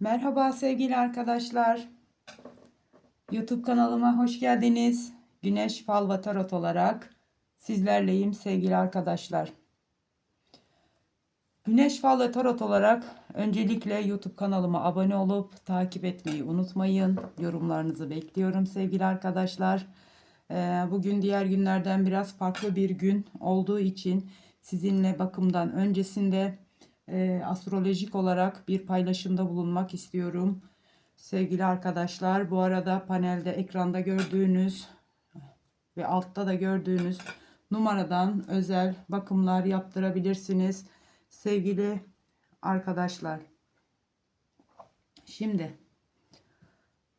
Merhaba sevgili arkadaşlar. YouTube kanalıma hoş geldiniz. Güneş Fal ve Tarot olarak sizlerleyim sevgili arkadaşlar. Güneş Fal ve Tarot olarak öncelikle YouTube kanalıma abone olup takip etmeyi unutmayın. Yorumlarınızı bekliyorum sevgili arkadaşlar. Ee, Bugün diğer günlerden biraz farklı bir gün olduğu için sizinle bakımdan öncesinde e, astrolojik olarak bir paylaşımda bulunmak istiyorum. Sevgili arkadaşlar bu arada panelde ekranda gördüğünüz ve altta da gördüğünüz numaradan özel bakımlar yaptırabilirsiniz. Sevgili arkadaşlar. Şimdi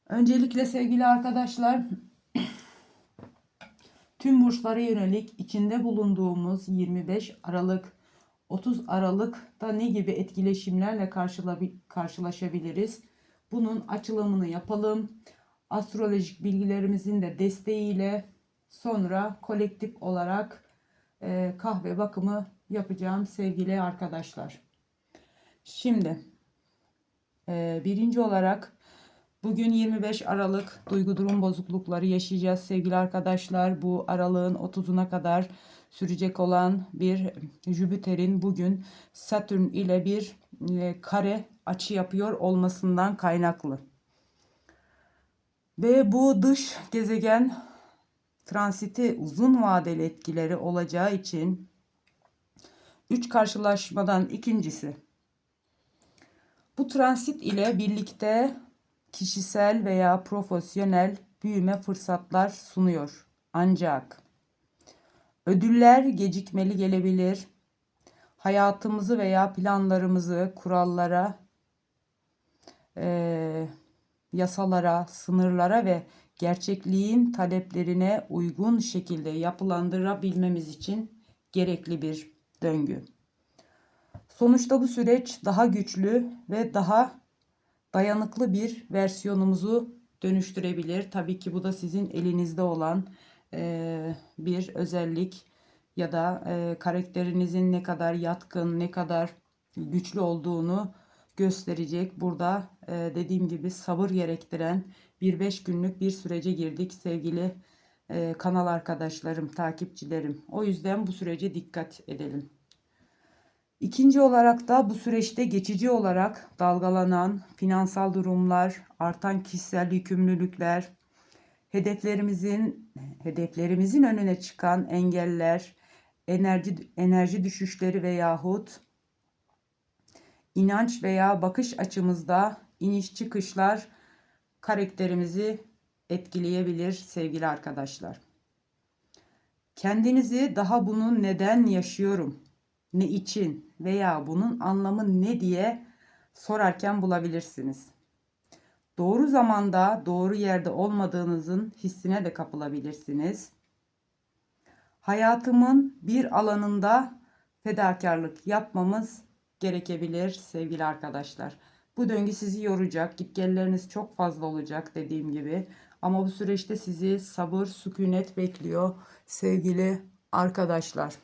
öncelikle sevgili arkadaşlar tüm burçlara yönelik içinde bulunduğumuz 25 Aralık 30 Aralık'ta ne gibi etkileşimlerle karşıla- karşılaşabiliriz? Bunun açılımını yapalım. Astrolojik bilgilerimizin de desteğiyle sonra kolektif olarak e, kahve bakımı yapacağım sevgili arkadaşlar. Şimdi e, birinci olarak bugün 25 Aralık duygu durum bozuklukları yaşayacağız sevgili arkadaşlar. Bu aralığın 30'una kadar sürecek olan bir Jüpiter'in bugün Satürn ile bir e, kare açı yapıyor olmasından kaynaklı. Ve bu dış gezegen transiti uzun vadeli etkileri olacağı için üç karşılaşmadan ikincisi bu transit ile birlikte kişisel veya profesyonel büyüme fırsatlar sunuyor. Ancak ödüller gecikmeli gelebilir. Hayatımızı veya planlarımızı kurallara, eee, yasalara, sınırlara ve gerçekliğin taleplerine uygun şekilde yapılandırabilmemiz için gerekli bir döngü. Sonuçta bu süreç daha güçlü ve daha dayanıklı bir versiyonumuzu dönüştürebilir. Tabii ki bu da sizin elinizde olan eee, bir özellik ya da eee, karakterinizin ne kadar yatkın, ne kadar güçlü olduğunu gösterecek. Burada eee, dediğim gibi sabır gerektiren bir 5 günlük bir sürece girdik sevgili eee, kanal arkadaşlarım, takipçilerim. O yüzden bu sürece dikkat edelim. İkinci olarak da bu süreçte geçici olarak dalgalanan finansal durumlar, artan kişisel yükümlülükler, hedeflerimizin hedeflerimizin önüne çıkan engeller, enerji enerji düşüşleri veyahut inanç veya bakış açımızda iniş çıkışlar karakterimizi etkileyebilir sevgili arkadaşlar. Kendinizi daha bunu neden yaşıyorum, ne için veya bunun anlamı ne diye sorarken bulabilirsiniz. Doğru zamanda, doğru yerde olmadığınızın hissine de kapılabilirsiniz. Hayatımın bir alanında fedakarlık yapmamız gerekebilir sevgili arkadaşlar. Bu döngü sizi yoracak, gitgelleriniz çok fazla olacak dediğim gibi. Ama bu süreçte sizi sabır, sükunet bekliyor sevgili arkadaşlar.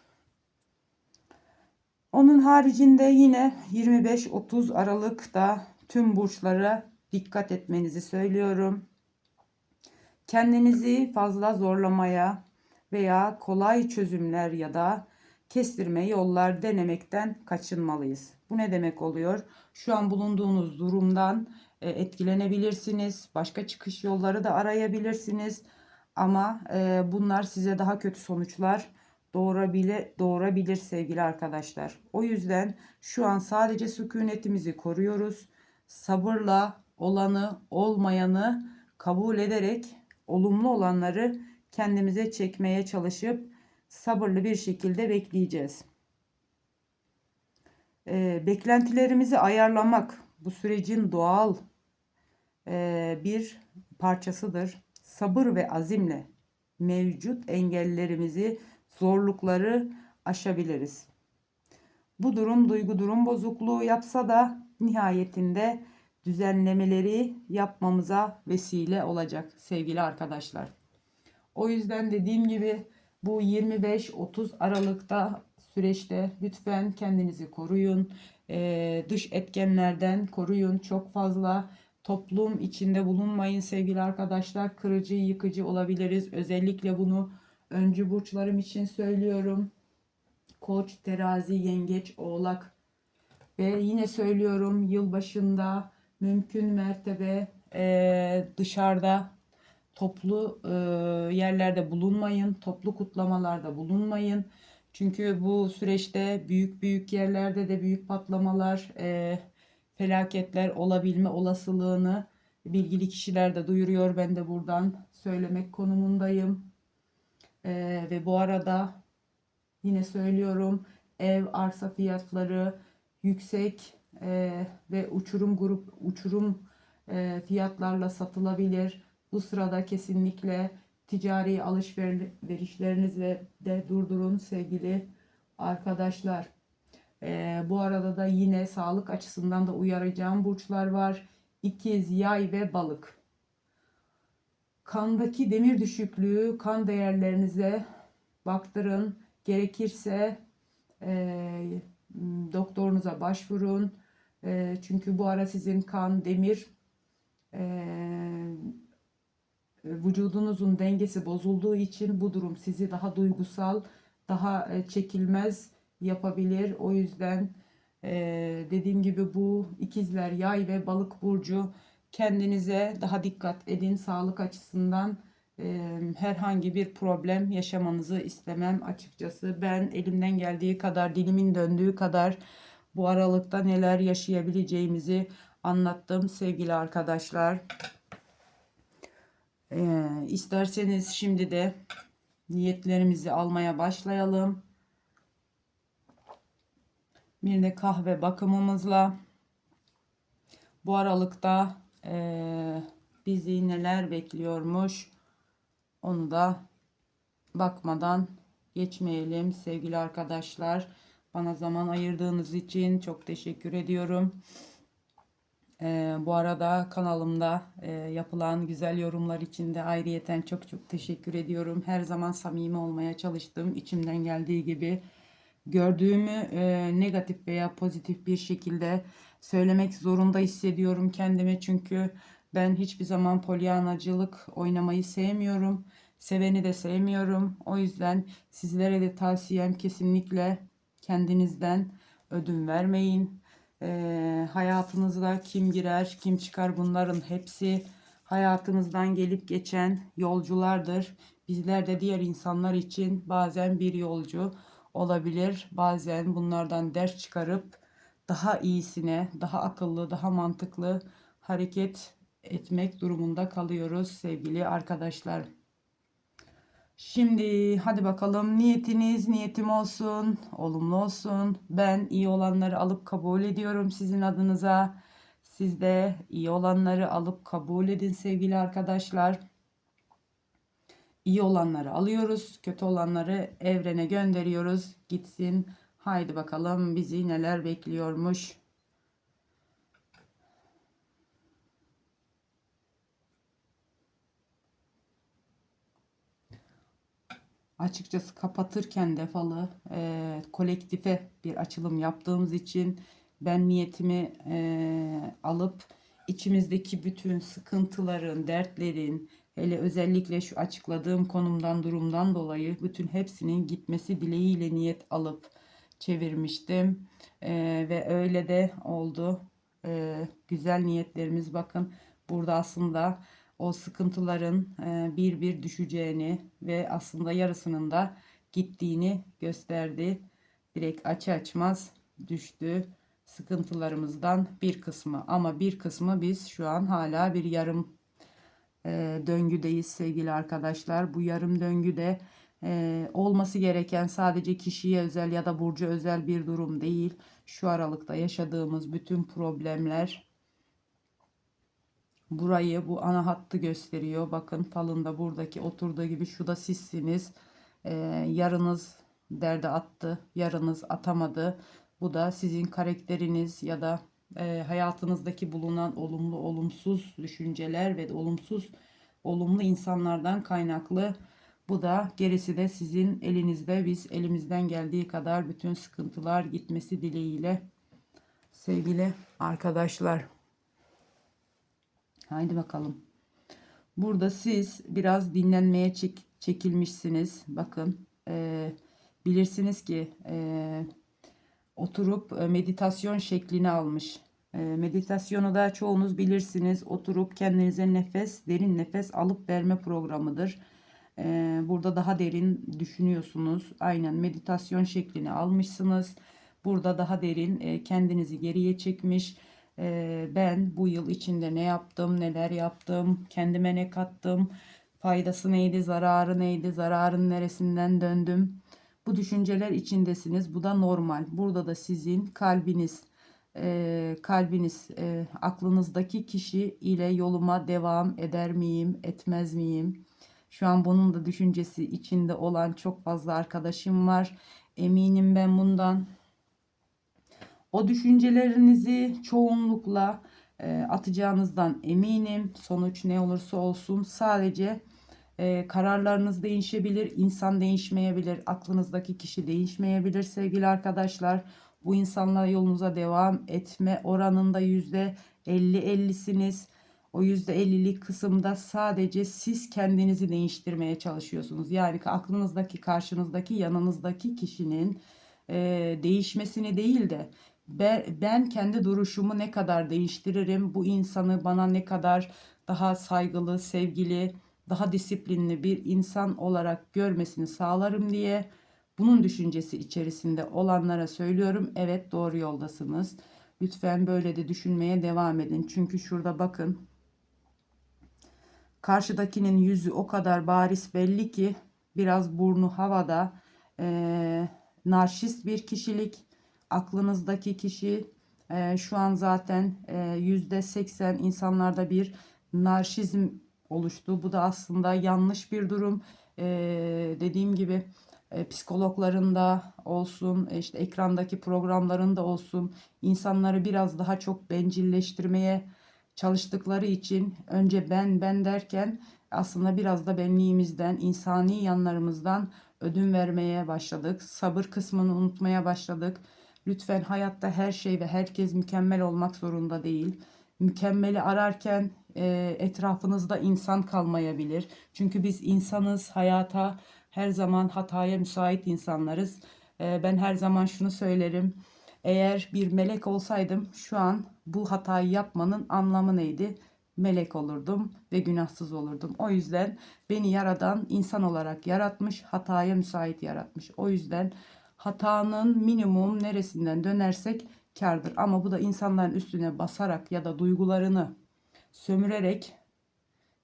Onun haricinde yine 25-30 Aralık'ta tüm burçlara dikkat etmenizi söylüyorum. Kendinizi fazla zorlamaya veya kolay çözümler ya da kestirme yollar denemekten kaçınmalıyız. Bu ne demek oluyor? Şu an bulunduğunuz durumdan e, etkilenebilirsiniz. Başka çıkış yolları da arayabilirsiniz. Ama e, bunlar size daha kötü sonuçlar doğurabilir, doğurabilir sevgili arkadaşlar. O yüzden şu an sadece sükunetimizi koruyoruz. Sabırla olanı olmayanı kabul ederek olumlu olanları kendimize çekmeye çalışıp sabırlı bir şekilde bekleyeceğiz. Ee, beklentilerimizi ayarlamak bu sürecin doğal e, bir parçasıdır. Sabır ve azimle mevcut engellerimizi, zorlukları aşabiliriz. Bu durum duygu durum bozukluğu yapsa da nihayetinde düzenlemeleri yapmamıza vesile olacak sevgili arkadaşlar. O yüzden dediğim gibi bu 25-30 Aralık'ta süreçte lütfen kendinizi koruyun. Ee, dış etkenlerden koruyun. Çok fazla toplum içinde bulunmayın sevgili arkadaşlar. Kırıcı, yıkıcı olabiliriz. Özellikle bunu öncü burçlarım için söylüyorum. Koç, terazi, yengeç, oğlak ve yine söylüyorum yılbaşında mümkün mertebe e, dışarıda toplu e, yerlerde bulunmayın, toplu kutlamalarda bulunmayın. Çünkü bu süreçte büyük büyük yerlerde de büyük patlamalar, e, felaketler olabilme olasılığını bilgili kişiler de duyuruyor. Ben de buradan söylemek konumundayım. E, ve bu arada yine söylüyorum ev arsa fiyatları yüksek e, ve uçurum grup uçurum e, fiyatlarla satılabilir. Bu sırada kesinlikle ticari alışverişlerinizi de durdurun sevgili arkadaşlar. E, bu arada da yine sağlık açısından da uyaracağım burçlar var. İkiz, yay ve balık. Kandaki demir düşüklüğü kan değerlerinize baktırın. Gerekirse e, doktorunuza başvurun. E, çünkü bu ara sizin kan, demir e, vücudunuzun dengesi bozulduğu için bu durum sizi daha duygusal, daha e, çekilmez yapabilir. O yüzden e, dediğim gibi bu ikizler, yay ve balık burcu kendinize daha dikkat edin sağlık açısından e, herhangi bir problem yaşamanızı istemem açıkçası. Ben elimden geldiği kadar, dilimin döndüğü kadar bu aralıkta neler yaşayabileceğimizi anlattım sevgili arkadaşlar. E, isterseniz şimdi de niyetlerimizi almaya başlayalım. Bir de kahve bakımımızla bu aralıkta e, bizi neler bekliyormuş onu da bakmadan geçmeyelim sevgili arkadaşlar. Bana zaman ayırdığınız için çok teşekkür ediyorum. Ee, bu arada kanalımda e, yapılan güzel yorumlar için de ayrıyeten çok çok teşekkür ediyorum. Her zaman samimi olmaya çalıştım. içimden geldiği gibi gördüğümü e, negatif veya pozitif bir şekilde söylemek zorunda hissediyorum kendimi. Çünkü ben hiçbir zaman polyanacılık oynamayı sevmiyorum. Seveni de sevmiyorum. O yüzden sizlere de tavsiyem kesinlikle kendinizden ödün vermeyin. Ee, hayatınızda kim girer, kim çıkar bunların hepsi hayatımızdan gelip geçen yolculardır. Bizler de diğer insanlar için bazen bir yolcu olabilir. Bazen bunlardan ders çıkarıp daha iyisine, daha akıllı, daha mantıklı hareket etmek durumunda kalıyoruz sevgili arkadaşlar. Şimdi hadi bakalım niyetiniz niyetim olsun, olumlu olsun. Ben iyi olanları alıp kabul ediyorum sizin adınıza. Siz de iyi olanları alıp kabul edin sevgili arkadaşlar. İyi olanları alıyoruz, kötü olanları evrene gönderiyoruz. Gitsin. Haydi bakalım bizi neler bekliyormuş. açıkçası kapatırken de falı e, kolektife bir açılım yaptığımız için ben niyetimi e, alıp içimizdeki bütün sıkıntıların, dertlerin, hele özellikle şu açıkladığım konumdan, durumdan dolayı bütün hepsinin gitmesi dileğiyle niyet alıp çevirmiştim. E, ve öyle de oldu. E, güzel niyetlerimiz bakın burada aslında o sıkıntıların e, bir bir düşeceğini ve aslında yarısının da gittiğini gösterdi. Direkt açı açmaz düştü sıkıntılarımızdan bir kısmı ama bir kısmı biz şu an hala bir yarım e, döngüdeyiz sevgili arkadaşlar. Bu yarım döngüde e, olması gereken sadece kişiye özel ya da burcu özel bir durum değil. Şu aralıkta yaşadığımız bütün problemler burayı bu ana hattı gösteriyor. Bakın falında buradaki oturduğu gibi şu da sizsiniz. Ee, yarınız derde attı, yarınız atamadı. Bu da sizin karakteriniz ya da e, hayatınızdaki bulunan olumlu olumsuz düşünceler ve olumsuz olumlu insanlardan kaynaklı Bu da gerisi de sizin elinizde. Biz elimizden geldiği kadar bütün sıkıntılar gitmesi dileğiyle sevgili arkadaşlar. Haydi bakalım. Burada siz biraz dinlenmeye çek, çekilmişsiniz. Bakın e, bilirsiniz ki e, oturup e, meditasyon şeklini almış. E, meditasyonu da çoğunuz bilirsiniz. Oturup kendinize nefes, derin nefes alıp verme programıdır. E, burada daha derin düşünüyorsunuz. Aynen meditasyon şeklini almışsınız. Burada daha derin kendinizi geriye çekmiş. Ben bu yıl içinde ne yaptım, neler yaptım, kendime ne kattım, faydası neydi, zararı neydi, zararın neresinden döndüm. Bu düşünceler içindesiniz. Bu da normal. Burada da sizin kalbiniz, e, kalbiniz, e, aklınızdaki kişi ile yoluma devam eder miyim, etmez miyim? Şu an bunun da düşüncesi içinde olan çok fazla arkadaşım var. Eminim ben bundan. O düşüncelerinizi çoğunlukla e, atacağınızdan eminim. Sonuç ne olursa olsun sadece e, kararlarınız değişebilir, insan değişmeyebilir, aklınızdaki kişi değişmeyebilir sevgili arkadaşlar. Bu insanla yolunuza devam etme oranında yüzde 50-50'siniz. O %50'lik kısımda sadece siz kendinizi değiştirmeye çalışıyorsunuz. Yani aklınızdaki, karşınızdaki, yanınızdaki kişinin e, değişmesini değil de ben, ben kendi duruşumu ne kadar değiştiririm, bu insanı bana ne kadar daha saygılı, sevgili, daha disiplinli bir insan olarak görmesini sağlarım diye bunun düşüncesi içerisinde olanlara söylüyorum. Evet doğru yoldasınız. Lütfen böyle de düşünmeye devam edin. Çünkü şurada bakın. Karşıdakinin yüzü o kadar bariz belli ki biraz burnu havada. Ee, narşist bir kişilik aklınızdaki kişi e, şu an zaten yüzde seksen insanlarda bir narşizm oluştu. Bu da aslında yanlış bir durum. E, dediğim gibi e, psikologlarında olsun, e, işte ekrandaki programlarında olsun insanları biraz daha çok bencilleştirmeye çalıştıkları için önce ben ben derken aslında biraz da benliğimizden, insani yanlarımızdan ödün vermeye başladık. Sabır kısmını unutmaya başladık. Lütfen hayatta her şey ve herkes mükemmel olmak zorunda değil. Mükemmeli ararken e, etrafınızda insan kalmayabilir. Çünkü biz insanız, hayata her zaman hataya müsait insanlarız. E, ben her zaman şunu söylerim. Eğer bir melek olsaydım şu an bu hatayı yapmanın anlamı neydi? Melek olurdum ve günahsız olurdum. O yüzden beni yaradan insan olarak yaratmış, hataya müsait yaratmış. O yüzden hatanın minimum neresinden dönersek kardır. Ama bu da insanların üstüne basarak ya da duygularını sömürerek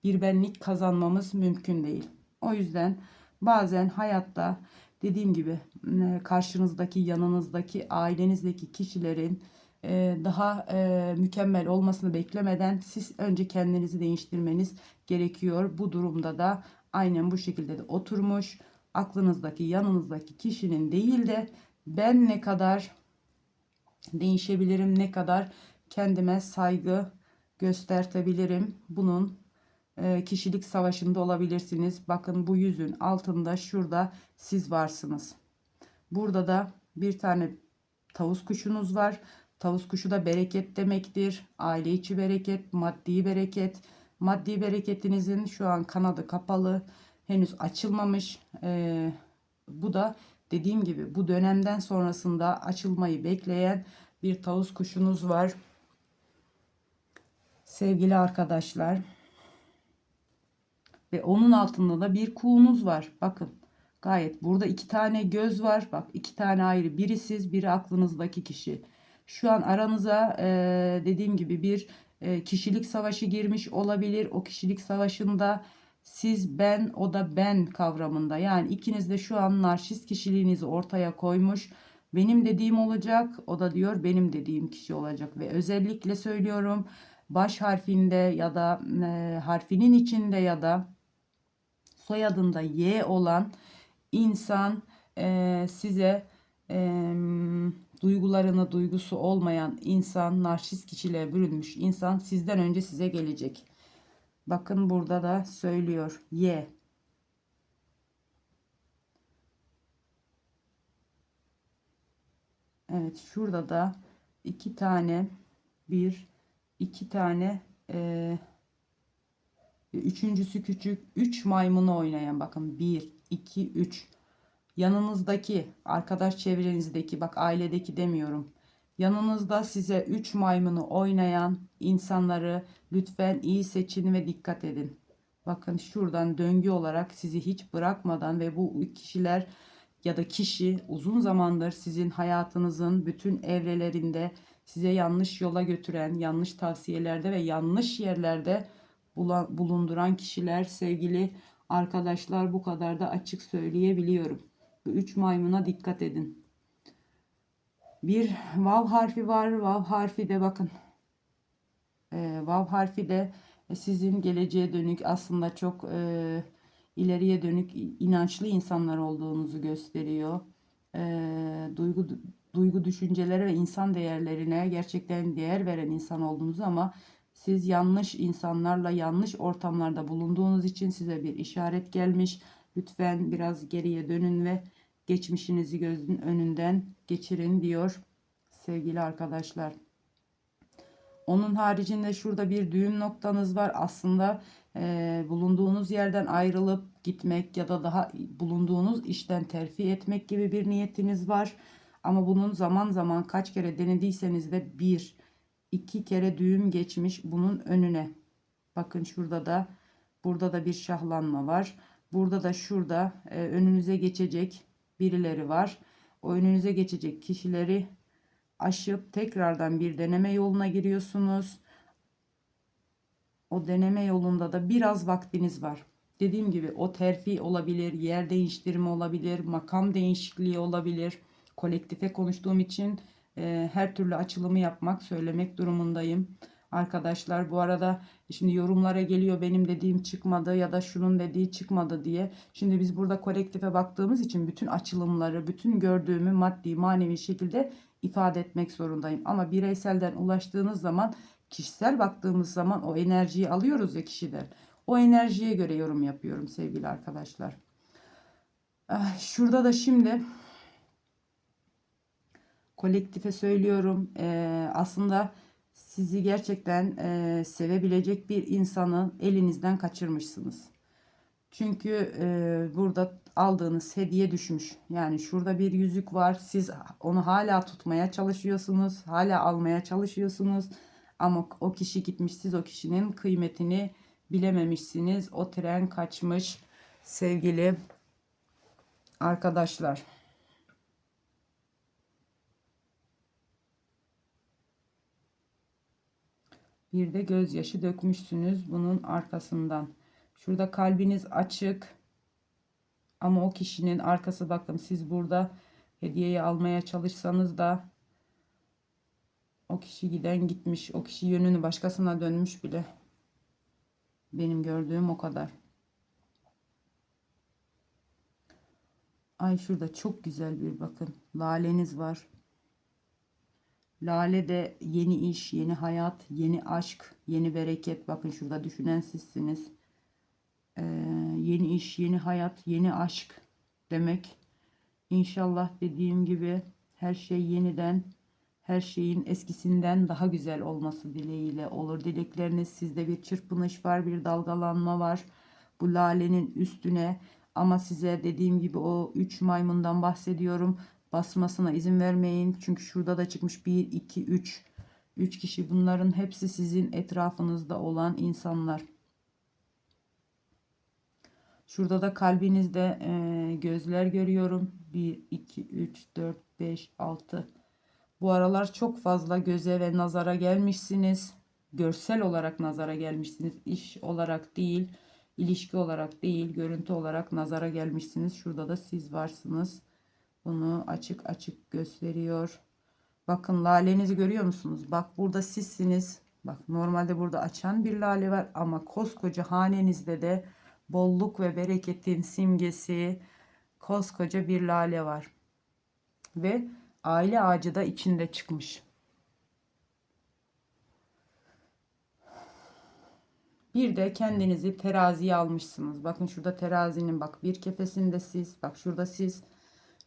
bir benlik kazanmamız mümkün değil. O yüzden bazen hayatta dediğim gibi e, karşınızdaki, yanınızdaki, ailenizdeki kişilerin e, daha e, mükemmel olmasını beklemeden siz önce kendinizi değiştirmeniz gerekiyor. Bu durumda da aynen bu şekilde de oturmuş aklınızdaki, yanınızdaki kişinin değil de ben ne kadar değişebilirim, ne kadar kendime saygı göstertebilirim. Bunun e, kişilik savaşında olabilirsiniz. Bakın bu yüzün altında şurada siz varsınız. Burada da bir tane tavus kuşunuz var. Tavus kuşu da bereket demektir. Aile içi bereket, maddi bereket. Maddi bereketinizin şu an kanadı kapalı. Henüz açılmamış. Ee, bu da dediğim gibi bu dönemden sonrasında açılmayı bekleyen bir tavus kuşunuz var sevgili arkadaşlar. Ve onun altında da bir kuğunuz var. Bakın gayet burada iki tane göz var. Bak iki tane ayrı. Biri siz biri aklınızdaki kişi. Şu an aranıza e, dediğim gibi bir e, kişilik savaşı girmiş olabilir. O kişilik savaşında siz ben o da ben kavramında. Yani ikiniz de şu an narşist kişiliğinizi ortaya koymuş. Benim dediğim olacak. O da diyor benim dediğim kişi olacak. Ve özellikle söylüyorum baş harfinde ya da e, harfinin içinde ya da soyadında Y olan insan e, size e, duygularını duygusu olmayan insan, narşist kişiliğe bürünmüş insan sizden önce size gelecek. Bakın burada da söylüyor Y. Evet şurada da iki tane bir iki tane eee, üçüncüsü küçük üç maymunu oynayan bakın bir iki üç. Yanınızdaki arkadaş çevrenizdeki bak ailedeki demiyorum. Yanınızda size üç maymunu oynayan insanları lütfen iyi seçin ve dikkat edin. Bakın şuradan döngü olarak sizi hiç bırakmadan ve bu kişiler ya da kişi uzun zamandır sizin hayatınızın bütün evrelerinde size yanlış yola götüren, yanlış tavsiyelerde ve yanlış yerlerde bulunduran kişiler sevgili arkadaşlar bu kadar da açık söyleyebiliyorum. Bu üç maymuna dikkat edin. Bir vav harfi var. Vav harfi de bakın. Ee, vav harfi de sizin geleceğe dönük aslında çok e, ileriye dönük inançlı insanlar olduğunuzu gösteriyor. Ee, duygu duygu düşüncelere ve insan değerlerine gerçekten değer veren insan olduğunuzu ama siz yanlış insanlarla yanlış ortamlarda bulunduğunuz için size bir işaret gelmiş. Lütfen biraz geriye dönün ve geçmişinizi gözün önünden geçirin diyor sevgili arkadaşlar. Onun haricinde şurada bir düğüm noktanız var. Aslında e, bulunduğunuz yerden ayrılıp gitmek ya da daha bulunduğunuz işten terfi etmek gibi bir niyetiniz var. Ama bunun zaman zaman kaç kere denediyseniz de bir, iki kere düğüm geçmiş bunun önüne. Bakın şurada da burada da bir şahlanma var. Burada da şurada e, önünüze geçecek birileri var. O önünüze geçecek kişileri aşıp tekrardan bir deneme yoluna giriyorsunuz. O deneme yolunda da biraz vaktiniz var. Dediğim gibi o terfi olabilir, yer değiştirme olabilir, makam değişikliği olabilir. Kolektife konuştuğum için e, her türlü açılımı yapmak, söylemek durumundayım. Arkadaşlar bu arada şimdi yorumlara geliyor benim dediğim çıkmadı ya da şunun dediği çıkmadı diye. Şimdi biz burada kolektife baktığımız için bütün açılımları, bütün gördüğümü maddi, manevi şekilde ifade etmek zorundayım. Ama bireyselden ulaştığınız zaman kişisel baktığımız zaman o enerjiyi alıyoruz ya kişiden. O enerjiye göre yorum yapıyorum sevgili arkadaşlar. Ah, Şurada da şimdi kolektife söylüyorum. Ee, aslında sizi gerçekten e, sevebilecek bir insanı elinizden kaçırmışsınız. Çünkü e, burada aldığınız hediye düşmüş. Yani şurada bir yüzük var. Siz onu hala tutmaya çalışıyorsunuz. Hala almaya çalışıyorsunuz. Ama o kişi gitmiş. Siz o kişinin kıymetini bilememişsiniz. O tren kaçmış sevgili arkadaşlar. Bir de gözyaşı dökmüşsünüz bunun arkasından. Şurada kalbiniz açık. Ama o kişinin arkası bakın siz burada hediyeyi almaya çalışsanız da o kişi giden gitmiş. O kişi yönünü başkasına dönmüş bile. Benim gördüğüm o kadar. Ay şurada çok güzel bir bakın. Laleniz var. Lale de yeni iş, yeni hayat, yeni aşk, yeni bereket. Bakın şurada düşünen sizsiniz. Ee, yeni iş, yeni hayat, yeni aşk demek. İnşallah dediğim gibi her şey yeniden, her şeyin eskisinden daha güzel olması dileğiyle olur. Dilekleriniz sizde bir çırpınış var, bir dalgalanma var. Bu lalenin üstüne ama size dediğim gibi o üç maymundan bahsediyorum. Basmasına izin vermeyin. Çünkü şurada da çıkmış 1, 2, 3. 3 kişi bunların hepsi sizin etrafınızda olan insanlar. Şurada da kalbinizde e, gözler görüyorum. 1, 2, 3, 4, 5, 6. Bu aralar çok fazla göze ve nazara gelmişsiniz. Görsel olarak nazara gelmişsiniz. İş olarak değil, ilişki olarak değil, görüntü olarak nazara gelmişsiniz. Şurada da siz varsınız. Bunu açık açık gösteriyor. Bakın lalenizi görüyor musunuz? Bak burada sizsiniz. Bak normalde burada açan bir lale var ama koskoca hanenizde de bolluk ve bereketin simgesi koskoca bir lale var. Ve aile ağacı da içinde çıkmış. Bir de kendinizi teraziye almışsınız. Bakın şurada terazinin bak bir kefesinde siz, bak şurada siz,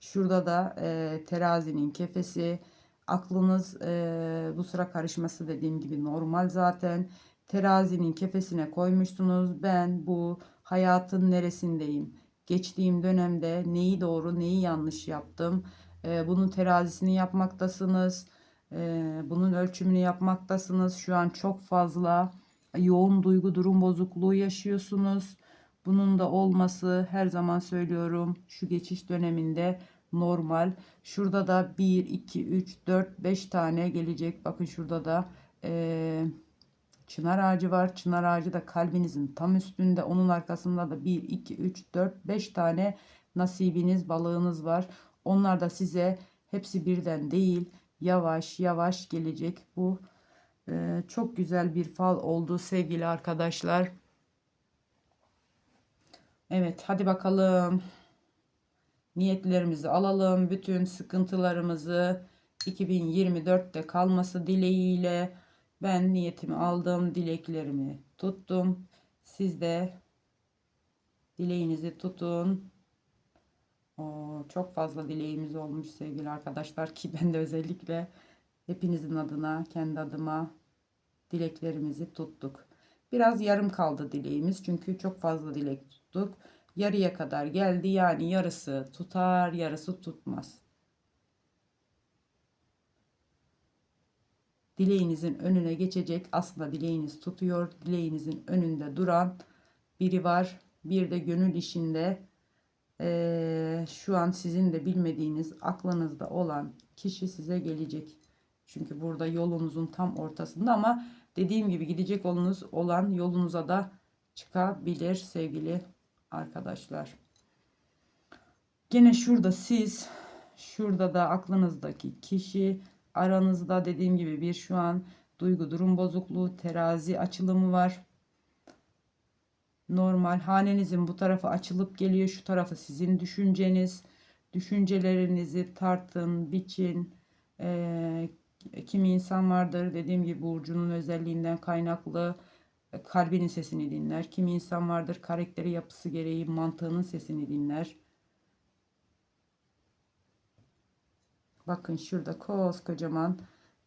Şurada da e, terazinin kefesi. Aklınız e, bu sıra karışması dediğim gibi normal zaten. Terazinin kefesine koymuşsunuz. Ben bu hayatın neresindeyim? Geçtiğim dönemde neyi doğru neyi yanlış yaptım? E, bunun terazisini yapmaktasınız. E, bunun ölçümünü yapmaktasınız. Şu an çok fazla yoğun duygu durum bozukluğu yaşıyorsunuz. Bunun da olması her zaman söylüyorum şu geçiş döneminde normal. Şurada da 1, 2, 3, 4, 5 tane gelecek. Bakın şurada da eee, çınar ağacı var. Çınar ağacı da kalbinizin tam üstünde. Onun arkasında da 1, 2, 3, 4, 5 tane nasibiniz, balığınız var. Onlar da size hepsi birden değil yavaş yavaş gelecek. Bu eee, çok güzel bir fal oldu sevgili arkadaşlar. Evet hadi bakalım. Niyetlerimizi alalım. Bütün sıkıntılarımızı 2024'te kalması dileğiyle ben niyetimi aldım. Dileklerimi tuttum. Siz de dileğinizi tutun. Oo, çok fazla dileğimiz olmuş sevgili arkadaşlar ki ben de özellikle hepinizin adına kendi adıma dileklerimizi tuttuk. Biraz yarım kaldı dileğimiz çünkü çok fazla dilek tuttuk. Yarıya kadar geldi yani yarısı tutar yarısı tutmaz. Dileğinizin önüne geçecek aslında dileğiniz tutuyor. Dileğinizin önünde duran biri var. Bir de gönül işinde eee, şu an sizin de bilmediğiniz aklınızda olan kişi size gelecek. Çünkü burada yolunuzun tam ortasında ama dediğim gibi gidecek yolunuz olan yolunuza da çıkabilir sevgili arkadaşlar. Gene şurada siz, şurada da aklınızdaki kişi, aranızda dediğim gibi bir şu an duygu durum bozukluğu, terazi açılımı var. Normal hanenizin bu tarafı açılıp geliyor, şu tarafı sizin düşünceniz. Düşüncelerinizi tartın, biçin. Ee, kimi insan vardır dediğim gibi burcunun özelliğinden kaynaklı kalbinin sesini dinler. Kimi insan vardır karakteri yapısı gereği mantığının sesini dinler. Bakın şurada koskocaman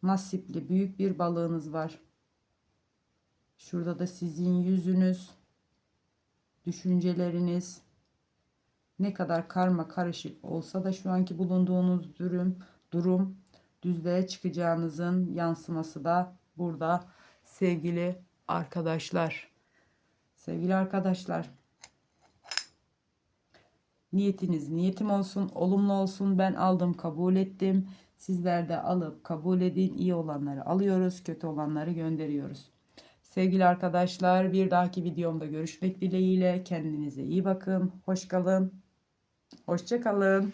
nasipli büyük bir balığınız var. Şurada da sizin yüzünüz, düşünceleriniz ne kadar karma karışık olsa da şu anki bulunduğunuz durum durum düzlüğe çıkacağınızın yansıması da burada sevgili arkadaşlar. Sevgili arkadaşlar. Niyetiniz niyetim olsun, olumlu olsun. Ben aldım, kabul ettim. Sizler de alıp kabul edin. İyi olanları alıyoruz, kötü olanları gönderiyoruz. Sevgili arkadaşlar, bir dahaki videomda görüşmek dileğiyle. Kendinize iyi bakın. Hoş kalın. Hoşça kalın.